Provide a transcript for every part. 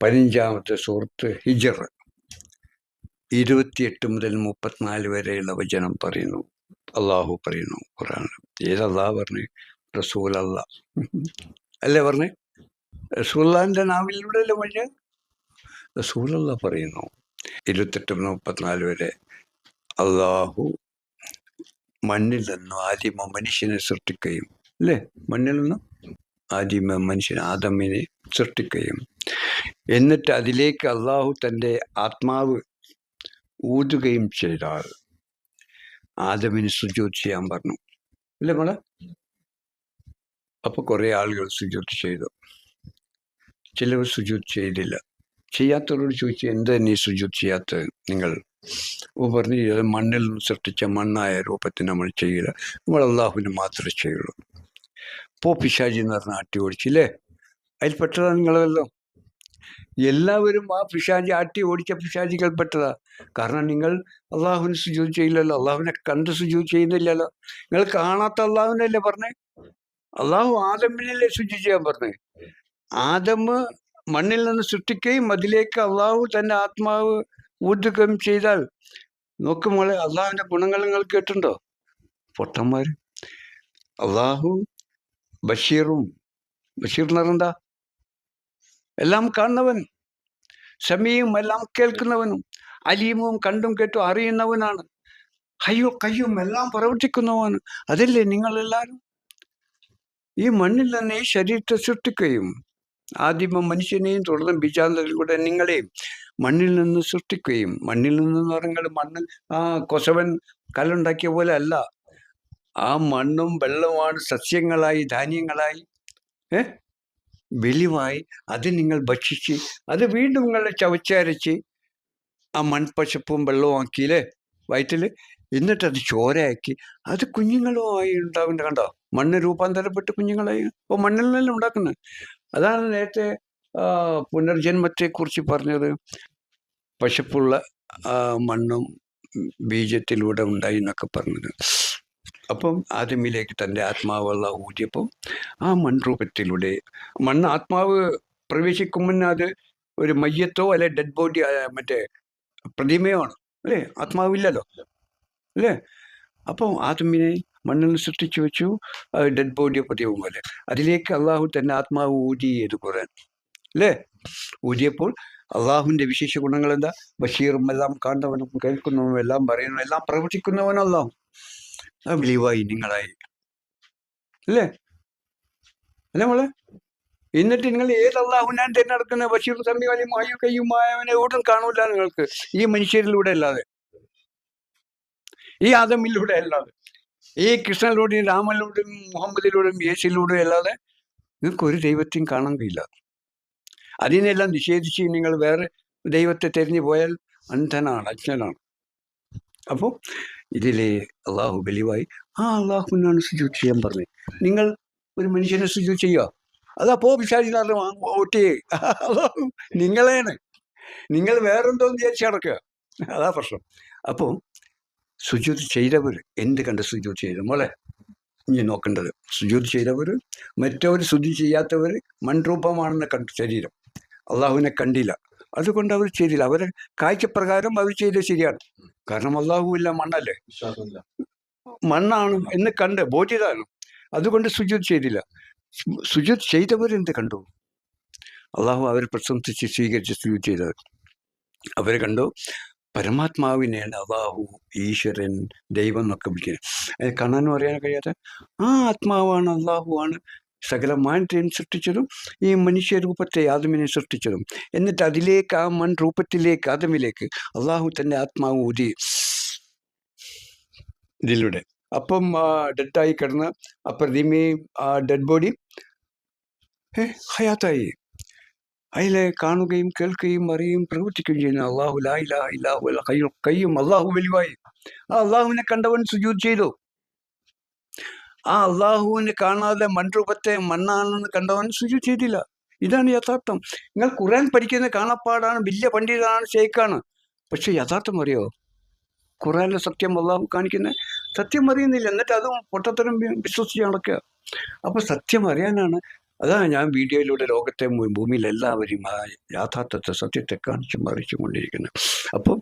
പതിനഞ്ചാമത്തെ സുഹൃത്ത് ഹിജർ. ഇരുപത്തിയെട്ട് മുതൽ മുപ്പത്തിനാല് വരെയുള്ള വചനം പറയുന്നു. അള്ളാഹു പറയുന്നു ഖുറാൻ ഏതല്ലാ പറഞ്ഞു? റസൂൽ അല്ല അല്ലേ പറഞ്ഞേ? റസൂല്ലാന്റെ നാവിലൂടെ അല്ലേ വഴി അല്ല പറയുന്നു. ഇരുപത്തെട്ട് മുതൽ മുപ്പത്തിനാല് വരെ അള്ളാഹു മണ്ണിൽ നിന്നും ആദ്യം മനുഷ്യനെ സൃഷ്ടിക്കുകയും അല്ലേ? മണ്ണിൽ നിന്നും ആദ്യമ മനുഷ്യൻ ആദമിനെ സൃഷ്ടിക്കുകയും. എന്നിട്ട് അതിലേക്ക് അള്ളാഹു തന്റെ ആത്മാവ് ഊതുകയും ചെയ്താൽ ആദമിന് സുജോത് ചെയ്യാൻ പറഞ്ഞു. അല്ലേ മോളെ? അപ്പൊ കുറെ ആളുകൾ സുജോത് ചെയ്തു. ചിലവർ സുജോത് ചെയ്തില്ല. ചെയ്യാത്തവരോട് ചോദിച്ചു എന്താ നീ സുജോത് ചെയ്യാത്തത്? നിങ്ങൾ അപ്പോൾ പറഞ്ഞു മണ്ണിൽ നിന്ന് സൃഷ്ടിച്ച മണ്ണായ രൂപത്തിൽ നമ്മൾ ചെയ്യില്ല നമ്മൾ അള്ളാഹുവിന് മാത്രമേ ചെയ്യുള്ളൂ. പോ പിശാജി എന്ന് പറഞ്ഞ ആട്ടി ഓടിച്ചില്ലേ? അതിൽപ്പെട്ടതാണ് നിങ്ങളല്ലോ. എല്ലാവരും ആ പിശാജി ആട്ടി ഓടിച്ച പിശാജികൾ പെട്ടതാ. കാരണം നിങ്ങൾ അള്ളാഹുവിന് സുജൂത് ചെയ്യില്ലല്ലോ. അള്ളാഹുവിനെ കണ്ട് സുജൂത് ചെയ്യുന്നില്ലല്ലോ. നിങ്ങൾ കാണാത്ത അള്ളാഹുവിനല്ലേ പറഞ്ഞേ? അള്ളാഹു ആദമിനല്ലേ ശുചി ചെയ്യാൻ പറഞ്ഞേ? ആദമ് മണ്ണിൽ നിന്ന് സൃഷ്ടിക്കുകയും അതിലേക്ക് അള്ളാഹു തന്റെ ആത്മാവ് ഊതുകയും ചെയ്താൽ. നോക്ക് അള്ളാഹുവിന്റെ ഗുണങ്ങൾ നിങ്ങൾ കേട്ടിട്ടുണ്ടോ? പൊട്ടന്മാര്. അള്ളാഹു ബഷീറും ബഷീർ എന്ന് എല്ലാം കാണുന്നവൻ സമീയും എല്ലാം കേൾക്കുന്നവനും അലീമും കണ്ടും കേട്ടും അറിയുന്നവനാണ്. അയ്യോ കയ്യും എല്ലാം പ്രവർത്തിക്കുന്നവനാണ് അതല്ലേ നിങ്ങളെല്ലാവരും ഈ മണ്ണിൽ തന്നെ ശരീരത്തെ സൃഷ്ടിക്കുകയും ആദ്യമ മനുഷ്യനെയും തുടർന്ന് ബിജാന്തരിലൂടെ നിങ്ങളെയും മണ്ണിൽ നിന്ന് സൃഷ്ടിക്കുകയും മണ്ണിൽ നിന്ന് പറഞ്ഞാൽ മണ്ണ് ആ കൊസവൻ കല്ലുണ്ടാക്കിയ പോലെ അല്ല. ആ മണ്ണും വെള്ളവുമാണ് സസ്യങ്ങളായി ധാന്യങ്ങളായി ഏ? വെളിവായി അത് നിങ്ങൾ ഭക്ഷിച്ച് അത് വീണ്ടും നിങ്ങളെ ചവച്ചരച്ച് ആ മൺപശപ്പും വെള്ളവും ആക്കിയില്ലേ? വയറ്റിൽ എന്നിട്ട് അത് ചോരയാക്കി. അത് കുഞ്ഞുങ്ങളുമായി ഉണ്ടാവുന്ന കണ്ടോ? മണ്ണ് രൂപാന്തരപ്പെട്ട് കുഞ്ഞുങ്ങളായി. അപ്പോൾ മണ്ണിൽ നിന്നല്ലേ ഉണ്ടാക്കുന്നത് അതാണ് നേരത്തെ പുനർജന്മത്തെക്കുറിച്ച് പറഞ്ഞത്. പശപ്പുള്ള മണ്ണും ബീജത്തിലൂടെ ഉണ്ടായി എന്നൊക്കെ പറഞ്ഞത്. അപ്പം ആദ്യമിലേക്ക് തന്റെ ആത്മാവുള്ള ഊതിയപ്പം ആ മൺരൂപത്തിലൂടെ മണ്ണ് ആത്മാവ് പ്രവേശിക്കും മുന്നേ അത് ഒരു മയ്യത്തോ അല്ലെ ഡെഡ് ബോഡി മറ്റേ പ്രതിമയോ ആണ് അല്ലേ? ആത്മാവില്ലല്ലോ. അല്ലേ? അപ്പം ആത്മിനെ മണ്ണിൽ സൃഷ്ടിച്ചു വെച്ചു ഡെഡ് ബോഡി പ്രതിമ പോലെ. അതിലേക്ക് അള്ളാഹു തന്റെ ആത്മാവ് ഊതി ചെയ്ത് കുറയാൻ അല്ലേ? ഊതിയപ്പോൾ അള്ളാഹുവിന്റെ വിശേഷ ഗുണങ്ങൾ എന്താ ബഷീറും എല്ലാം കാണുന്നവനും കേൾക്കുന്നവനും എല്ലാം പറയുന്നവനും എല്ലാം പ്രവർത്തിക്കുന്നവനും അള്ളാഹു ബിലീവായി നിങ്ങളായി. അല്ലേ? അല്ലേ മോളെ? എന്നിട്ട് നിങ്ങൾ ഏത് അള്ളാഹുനാൻ തിരഞ്ഞെടുക്കുന്ന ബഷീർ സമി മായു കയ്യുമായവനെ എവിടും കാണൂല നിങ്ങൾക്ക്. ഈ മനുഷ്യരിലൂടെ അല്ലാതെ. ഈ ആദമിലൂടെ അല്ലാതെ. ഈ കൃഷ്ണനിലൂടെയും രാമനിലൂടെയും മുഹമ്മദിലൂടെയും യേശുലൂടെയും അല്ലാതെ നിങ്ങൾക്ക് ഒരു ദൈവത്തെയും കാണാൻ കഴിയില്ല. അതിനെല്ലാം നിഷേധിച്ച് നിങ്ങൾ വേറെ ദൈവത്തെ തെരഞ്ഞു പോയാൽ അന്ധനാണ് അജ്ഞനാണ്. അപ്പോൾ ഇതിലെ അള്ളാഹു ബലിവായി. ആ അള്ളാഹുവിനാണ് സുജു ചെയ്യാൻ പറഞ്ഞത് നിങ്ങൾ ഒരു മനുഷ്യനെ സുജു ചെയ്യുക. അതാ പോ വിശാചിനാറ് ഓട്ടി അള്ളാഹു നിങ്ങളെയാണ്. നിങ്ങൾ വേറെന്തോന്ന് വിചാരിച്ച് നടക്കുക. അതാ പ്രശ്നം. അപ്പോൾ സുജൂത് ചെയ്തവർ എന്ത് കണ്ട് സുജൂത് ചെയ്തു? മോളെ ഇനി നോക്കേണ്ടത്. സുജൂത് ചെയ്തവർ മറ്റവർ ശുദ്ധി ചെയ്യാത്തവർ മൺരൂപമാണെന്ന് കണ്ടു ശരീരം. അള്ളാഹുവിനെ കണ്ടില്ല. അതുകൊണ്ട് അവർ ചെയ്തില്ല. അവരെ കാഴ്ചപ്രകാരം അവർ ചെയ്തത് ശരിയാണ്. കാരണം അള്ളാഹുവില്ല മണ്ണല്ലേ? മണ്ണാണ് എന്ന് കണ്ട് ബോധ്യതാണ്. അതുകൊണ്ട് സുജിത് ചെയ്തില്ല. സുജിത് ചെയ്തവരെന്ത് കണ്ടു? അള്ളാഹു അവരെ പ്രശംസിച്ച് സ്വീകരിച്ച് സുജിത് ചെയ്തവർ. അവർ കണ്ടു പരമാത്മാവിനെയാണ് അള്ളാഹു ഈശ്വരൻ ദൈവം എന്നൊക്കെ വിളിക്കുന്നത്. കാണാനും അറിയാൻ കഴിയാത്ത? ആ ആത്മാവാണ് അള്ളാഹുവാണ് സകല മാനത്തെയും സൃഷ്ടിച്ചതും ഈ മനുഷ്യ രൂപത്തെ ആദമിനെ സൃഷ്ടിച്ചതും. എന്നിട്ട് അതിലേക്ക് ആ മൺ രൂപത്തിലേക്ക് ആദമിലേക്ക് അള്ളാഹു തന്റെ ആത്മാവ് ഊതി. ഇതിലൂടെ. അപ്പം ഡെഡായി കിടന്ന ആ ആ ഡെഡ് ബോഡി ഹയാത്തായി. അതിലെ കാണുകയും കേൾക്കുകയും അറിയുകയും പ്രവർത്തിക്കുകയും ചെയ്യുന്ന അള്ളാഹു ലാ ഹയ്യുൽ ഖയ്യൂം അള്ളാഹു വലിവായി ആ അള്ളാഹുവിനെ കണ്ടവൻ സുജൂത് ചെയ്തു. ആ അള്ളാഹുവിനെ കാണാതെ മൺരൂപത്തെ മണ്ണാണെന്ന് കണ്ടവൻ ശുചി ചെയ്തില്ല. ഇതാണ് യഥാർത്ഥം. നിങ്ങൾ ഖുറാൻ പഠിക്കുന്ന കാണപ്പാടാണ് വലിയ പണ്ഡിതനാണ് ഷെയ്ഖാണ് പക്ഷെ യഥാർത്ഥം അറിയോ? ഖുറാനിലെ സത്യം അള്ളാഹു കാണിക്കുന്ന സത്യം അറിയുന്നില്ല. എന്നിട്ട് അതും പൊട്ടത്തരം വിശ്വസിച്ച് നടക്കുക. അപ്പൊ സത്യം അറിയാനാണ്. അതാണ് ഞാൻ വീഡിയോയിലൂടെ ലോകത്തെ ഭൂമിയിൽ എല്ലാവരും യാഥാർത്ഥ്യത്തെ സത്യത്തെ കാണിച്ചു മറിച്ചു കൊണ്ടിരിക്കുന്നത്. അപ്പം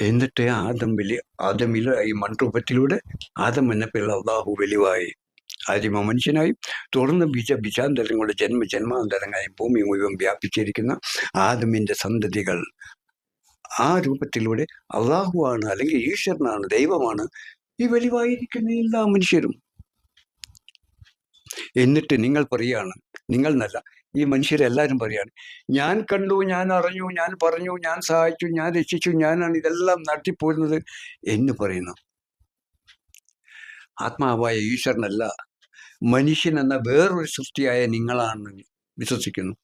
എന്നിട്ട് ആദം വലിയ ആദമിൽ ഈ മൺരൂപത്തിലൂടെ ആദം എന്ന പേരിൽ അള്ളാഹു വെളിവായി. ആദിമ മനുഷ്യനായി. തുടർന്ന് ബിജ ബിജാന്തരങ്ങളുടെ ജന്മ ജന്മാന്തരങ്ങളായി ഭൂമി മുഴുവൻ വ്യാപിച്ചിരിക്കുന്ന ആദമിന്റെ സന്തതികൾ. ആ രൂപത്തിലൂടെ അള്ളാഹുവാണ് അല്ലെങ്കിൽ ഈശ്വരനാണ് ദൈവമാണ് ഈ വെളിവായിരിക്കുന്ന എല്ലാ മനുഷ്യരും. എന്നിട്ട് നിങ്ങൾ പറയുകയാണ് നിങ്ങൾ എന്നല്ല ഈ മനുഷ്യരെല്ലാവരും പറയാണ് ഞാൻ കണ്ടു ഞാൻ അറിഞ്ഞു ഞാൻ പറഞ്ഞു ഞാൻ സഹായിച്ചു ഞാൻ രക്ഷിച്ചു ഞാനാണ് ഇതെല്ലാം നടത്തിപ്പോരുന്നത് എന്ന് പറയുന്നു. ആത്മാവായ ഈശ്വരനല്ല മനുഷ്യൻ എന്ന വേറൊരു സൃഷ്ടിയായ നിങ്ങളാണ് വിശ്വസിക്കുന്നു.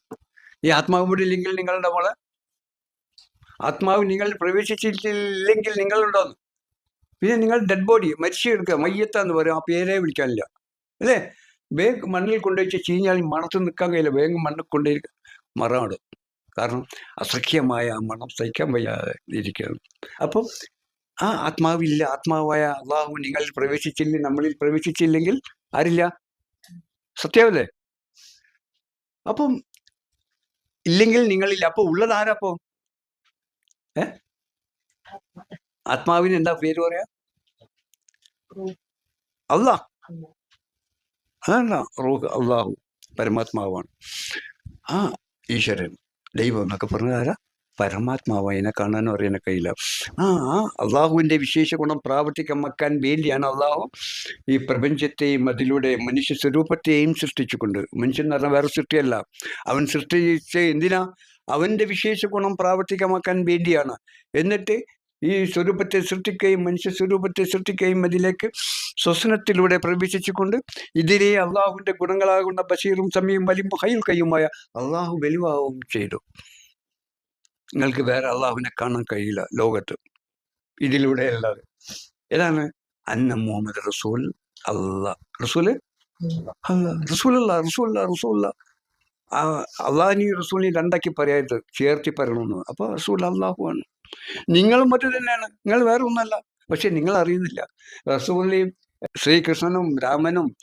ഈ ആത്മാവ് ഇല്ലെങ്കിൽ നിങ്ങളുടെ മോളെ? ആത്മാവ് നിങ്ങൾ പ്രവേശിച്ചിട്ടില്ലെങ്കിൽ നിങ്ങളുണ്ടോന്ന് പിന്നെ നിങ്ങൾ ഡെഡ് ബോഡി മരിച്ചു എടുക്കുക മയ്യത്താന്ന് പറയും ആ പേരെ വിളിക്കാനില്ല. അല്ലേ? വേഗം മണ്ണിൽ കൊണ്ടുവച്ച് ചീഞ്ഞാൽ മണത്ത് നിൽക്കാൻ കഴിയില്ല. വേഗം മണ്ണിൽ കൊണ്ടുപോയി മറമിടും കാരണം അസഖ്യമായ ആ മണം സഹിക്കാൻ വയ്യാതെ ഇരിക്കുന്നു അപ്പം ആ ആത്മാവില്ല. ആത്മാവായ അള്ളാഹു നിങ്ങളിൽ പ്രവേശിച്ചില്ല നമ്മളിൽ പ്രവേശിച്ചില്ലെങ്കിൽ ആരില്ല? സത്യമല്ലേ അപ്പം ഇല്ലെങ്കിൽ നിങ്ങളില്ല. അപ്പൊ ഉള്ളത് ആരാപ്പോ ഏ? ആത്മാവിന് എന്താ പേര് പറയാ? അള്ളാ. അതല്ല റൂഹ് അള്ളാഹു പരമാത്മാവാണ്. ആ ഈശ്വരൻ ദൈവം എന്നൊക്കെ പറഞ്ഞത് ആരാ? പരമാത്മാവ്. അതിനെ കാണാനും അറിയാനും കഴിയില്ല ആ ആ അള്ളാഹുവിന്റെ വിശേഷ ഗുണം പ്രാവർത്തികമാക്കാൻ വേണ്ടിയാണ് അള്ളാഹു ഈ പ്രപഞ്ചത്തെയും അതിലൂടെ മനുഷ്യ സ്വരൂപത്തെയും സൃഷ്ടിച്ചുകൊണ്ട്. മനുഷ്യൻ എന്ന് പറഞ്ഞാൽ വേറെ സൃഷ്ടിയല്ല. അവൻ സൃഷ്ടിച്ച് എന്തിനാ? അവന്റെ വിശേഷ ഗുണം പ്രാവർത്തികമാക്കാൻ വേണ്ടിയാണ്. എന്നിട്ട് ഈ സ്വരൂപത്തെ സൃഷ്ടിക്കുകയും മനുഷ്യ സ്വരൂപത്തെ സൃഷ്ടിക്കുകയും അതിലേക്ക് സ്വസ്നത്തിലൂടെ പ്രവേശിച്ചുകൊണ്ട് ഇതിലെ അള്ളാഹുവിന്റെ ഗുണങ്ങളാകുന്ന ബഷീറും സമയം വലിയും ഹൈൽ കയ്യുമായ അള്ളാഹു വെളിവാവും ചെയ്തു. നിങ്ങൾക്ക് വേറെ അള്ളാഹുവിനെ കാണാൻ കഴിയില്ല ലോകത്ത്. ഇതിലൂടെ അല്ലാതെ. ഏതാണ്? അന്ന മുഹമ്മദ് റസൂൽ അല്ലാ റസൂൽ? അല്ല റസൂലല്ല റസൂല്ല റസൂല്ല അള്ളാഹിനി റസൂലിനെ രണ്ടാക്കി പറയാത് ചേർത്തി പറയണമെന്ന് അപ്പോൾ റസൂൽ അള്ളാഹുവാണ് നിങ്ങളും മറ്റു തന്നെയാണ്. നിങ്ങൾ വേറെ ഒന്നല്ല. പക്ഷെ നിങ്ങൾ അറിയുന്നില്ല. റസൂലിയും ശ്രീകൃഷ്ണനും രാമനും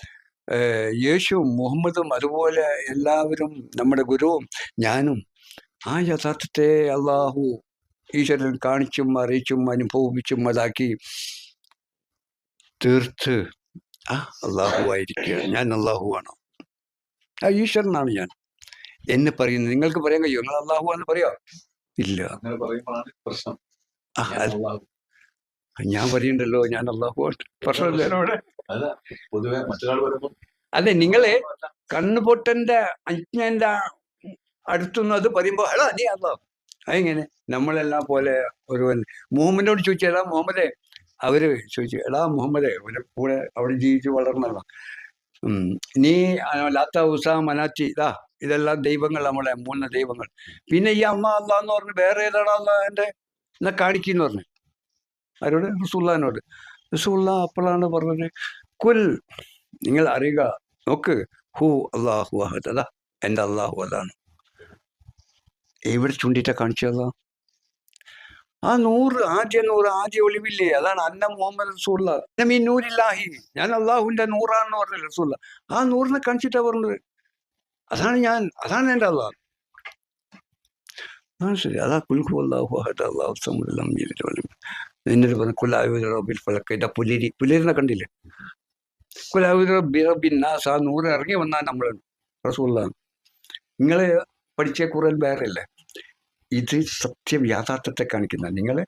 യേശു യേശുവും മുഹമ്മദും അതുപോലെ എല്ലാവരും നമ്മുടെ ഗുരുവും ഞാനും ആ യഥാർത്ഥത്തെ അള്ളാഹു ഈശ്വരൻ കാണിച്ചും അറിയിച്ചും അനുഭവിച്ചും അതാക്കി തീർത്ത് ആ അള്ളാഹു ആയിരിക്കുക ഞാൻ അള്ളാഹുവാണ് ആ ഈശ്വരനാണ് ഞാൻ. എന്നെ പറയുന്നത്. നിങ്ങൾക്ക് പറയാൻ കഴിയുമോ? നിങ്ങൾ അള്ളാഹു എന്ന് പറയോ. ഇല്ല. അങ്ങനെ പറയുമ്പോഴാണ് പ്രശ്നം. ഞാൻ അത് ഞാൻ പറയണ്ടല്ലോ ഞാൻ അള്ളാഹു പ്രശ്നമില്ല എന്നോട്. പൊതുവെ മറ്റൊരാൾ പറയുമ്പോൾ അതെ നിങ്ങളെ കണ്ണുപൊട്ടന്റെ അജ്ഞന്റെ അടുത്തുനിന്ന് അത് പറയുമ്പോ എടാ നീ അള്ളാഹു. അതെങ്ങനെ? നമ്മളെല്ലാം പോലെ ഒരുവൻ. മുഹമ്മദിനോട് ചോദിച്ചു എടാ മുഹമ്മദേ. അവർ ചോദിച്ചു എടാ മുഹമ്മദേ അവരെ കൂടെ അവിടെ ജീവിച്ച് വളർന്നതാ. ഉം നീ ലാത്ത ഉസ മനാറ്റി ഇതാ ഇതെല്ലാം ദൈവങ്ങൾ നമ്മളെ മൂന്ന് ദൈവങ്ങൾ. പിന്നെ ഈ അമ്മ അല്ല എന്ന് പറഞ്ഞു വേറെ ഏതാണ് അല്ല എന്റെ? എന്നാ കാണിക്കുന്നു പറഞ്ഞു. ആരോട്? റസൂള്ളഹാനോട് റസൂള്ള അപ്പോഴാണ് പറഞ്ഞത് കുൽ നിങ്ങൾ അറിയുക നോക്ക് ഹു അള്ളാഹു അഹദ്. അതാ എന്റെ അള്ളാഹു അതാണ്. എവിടെ ചൂണ്ടിട്ടാ കാണിച്ചതാ ആ നൂറ് ആദ്യ നൂറ് ആദ്യ ഒളിവില്ലേ? അതാണ് അന്ന മുഹമ്മദ് റസൂള്ള ഈ നൂരില്ലാഹി. ഞാൻ അള്ളാഹുവിന്റെ നൂറാണെന്ന് പറഞ്ഞ റസൂള്ള ആ നൂറിനെ കാണിച്ചിട്ടാ പറഞ്ഞത്. അതാണ് ഞാൻ അതാണ് എന്റെ അള്ളാഹ്. അതാ കുൽഹു അള്ളാഹു അള്ളാഹു എന്നിട്ട് പറഞ്ഞു കുലായുധ റബ്ബിൽ ഫലക്ക പുലിരി. പുലിരിനെ കണ്ടില്ലേ? കുലായുധ റബ്ബി ആ നൂറ് ഇറങ്ങി വന്നാൽ നമ്മൾ റസൂള്ളാണ് നിങ്ങൾ പഠിച്ച കുറൽ വേറെ അല്ലേ ഇത് സത്യം യാഥാർത്ഥ്യത്തെ കാണിക്കുന്ന നിങ്ങൾ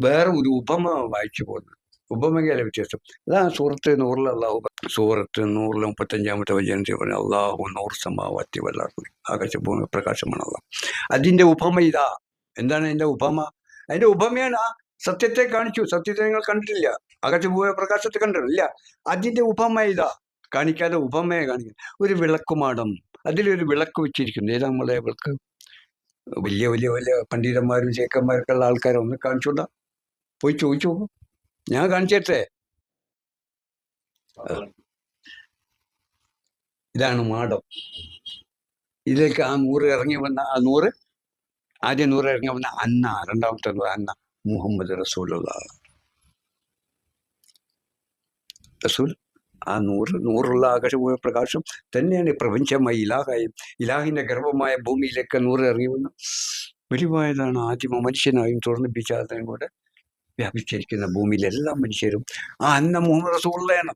വേറെ ഒരു ഉപമ വായിച്ചു പോകുന്നത് ഉപമകയിലെ വ്യത്യാസം. അതാ സൂറത്ത് പറ- സൂറത്ത് നൂറിൽ മുപ്പത്തഞ്ചാമത്തെ വചനത്തിൽ പറഞ്ഞു അള്ളാഹു നൂറ് സമാവാത്തി വല്ലാർന്ന് ആകാശഭൂമി പ്രകാശമാണ് അള്ളാഹ് അതിന്റെ ഉപമ ഇതാ. എന്താണ് അതിന്റെ ഉപമ? അതിന്റെ ഉപമയാണ് ആ സത്യത്തെ കാണിച്ചു. സത്യത്തെ നിങ്ങൾ കണ്ടിട്ടില്ല. ആകാശഭൂമി പ്രകാശത്തെ കണ്ടിട്ടില്ല. അതിന്റെ ഉപമ ഇതാ. കാണിക്കാതെ ഉപമയെ കാണിക്കുന്നു. ഒരു വിളക്കുമാടം. അതിലൊരു വിളക്ക് വെച്ചിരിക്കുന്നു. ഏതാ നമ്മളെ വിളക്ക്? വലിയ വലിയ വലിയ പണ്ഡിതന്മാരും ചേക്കന്മാരൊക്കെ ഉള്ള ആൾക്കാരെ ഒന്ന് കാണിച്ചുകൊണ്ട പോയി ചോദിച്ചു നോക്കും. ഞാൻ കാണിച്ചേട്ടെ. ഇതാണ് മാടം. ഇതിലേക്ക് ആ നൂറ് ഇറങ്ങി വന്ന ആ നൂറ് ആദ്യം നൂറ് ഇറങ്ങി വന്ന അന്ന രണ്ടാമത്തെ നൂറ് അന്ന മുഹമ്മദ് റസൂലുള്ള റസൂൽ? ആ നൂറ് നൂറുള്ള ആകാശമായ പ്രകാശം തന്നെയാണ് പ്രപഞ്ചമായി ഇലാഹായും ഇലാഹിന്റെ ഗർഭമായ ഭൂമിയിലേക്ക് നൂറ് എറിയുമെന്ന് ഗുരുവായതാണ് ആദ്യമ മനുഷ്യനായും തുടർന്ന് ബിജാതനും കൂടെ വ്യാപിച്ചിരിക്കുന്ന ഭൂമിയിലെല്ലാ മനുഷ്യരും ആ അന്ന മുഹമ്മദ് റസൂള്ളയാണ്